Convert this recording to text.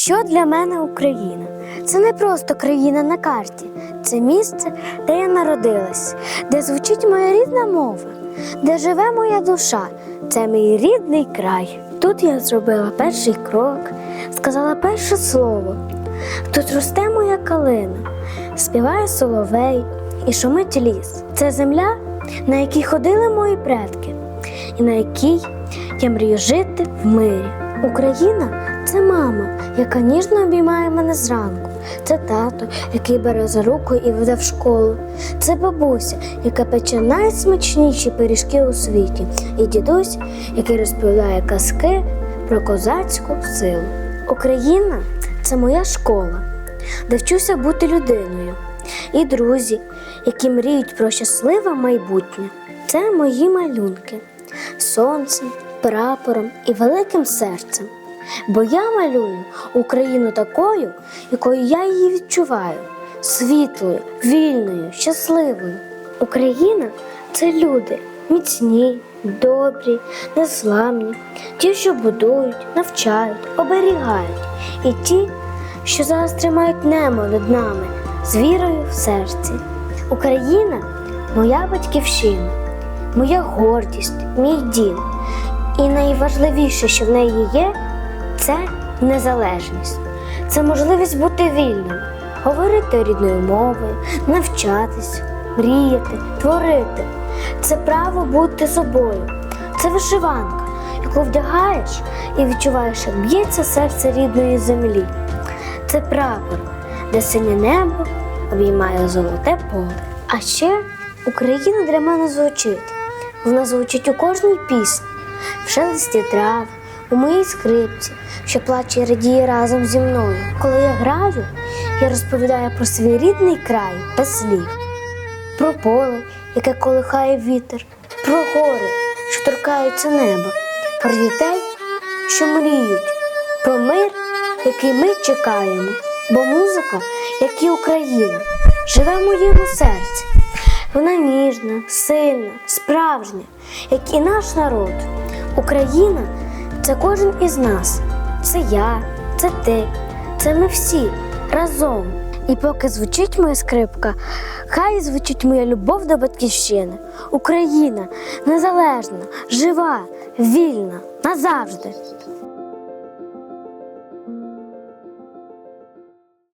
Що для мене Україна? Це не просто країна на карті, це місце, де я народилась, де звучить моя рідна мова, де живе моя душа. Це мій рідний край. Тут я зробила перший крок, сказала перше слово. Тут росте моя калина, співає соловей і шумить ліс. Це земля, на якій ходили мої предки, і на якій я мрію жити в мирі. Україна це мама, яка ніжно обіймає мене зранку. Це тато, який бере за руку і веде в школу. Це бабуся, яка пече найсмачніші пиріжки у світі, і дідусь, який розповідає казки про козацьку силу. Україна це моя школа, де вчуся бути людиною. І друзі, які мріють про щасливе майбутнє. Це мої малюнки сонцем, прапором і великим серцем. Бо я малюю Україну такою, якою я її відчуваю світлою, вільною, щасливою. Україна це люди міцні, добрі, незламні, ті, що будують, навчають, оберігають, і ті, що зараз тримають небо над нами з вірою в серці. Україна моя батьківщина, моя гордість, мій дім. І найважливіше, що в неї є, це незалежність. Це можливість бути вільним, говорити рідною мовою, навчатись, мріяти, творити. Це право бути собою. Це вишиванка, яку вдягаєш і відчуваєш, як б'ється серце рідної землі. Це прапор, де синє небо обіймає золоте поле. А ще Україна для мене звучить. Вона звучить у кожній пісні, в шелесті трав, у моїй скрипці, що плаче і радіє разом зі мною. Коли я граю, я розповідаю про свій рідний край без слів, про поле, яке колихає вітер, про гори, що торкаються неба, про дітей, що мріють, про мир, який ми чекаємо. Бо музика, як і Україна, живе в моєму серці. Вона ніжна, сильна, справжня, як і наш народ. Україна це кожен із нас. Це я, це ти, це ми всі разом. І поки звучить моя скрипка, хай звучить моя любов до батьківщини. Україна незалежна, жива, вільна, назавжди.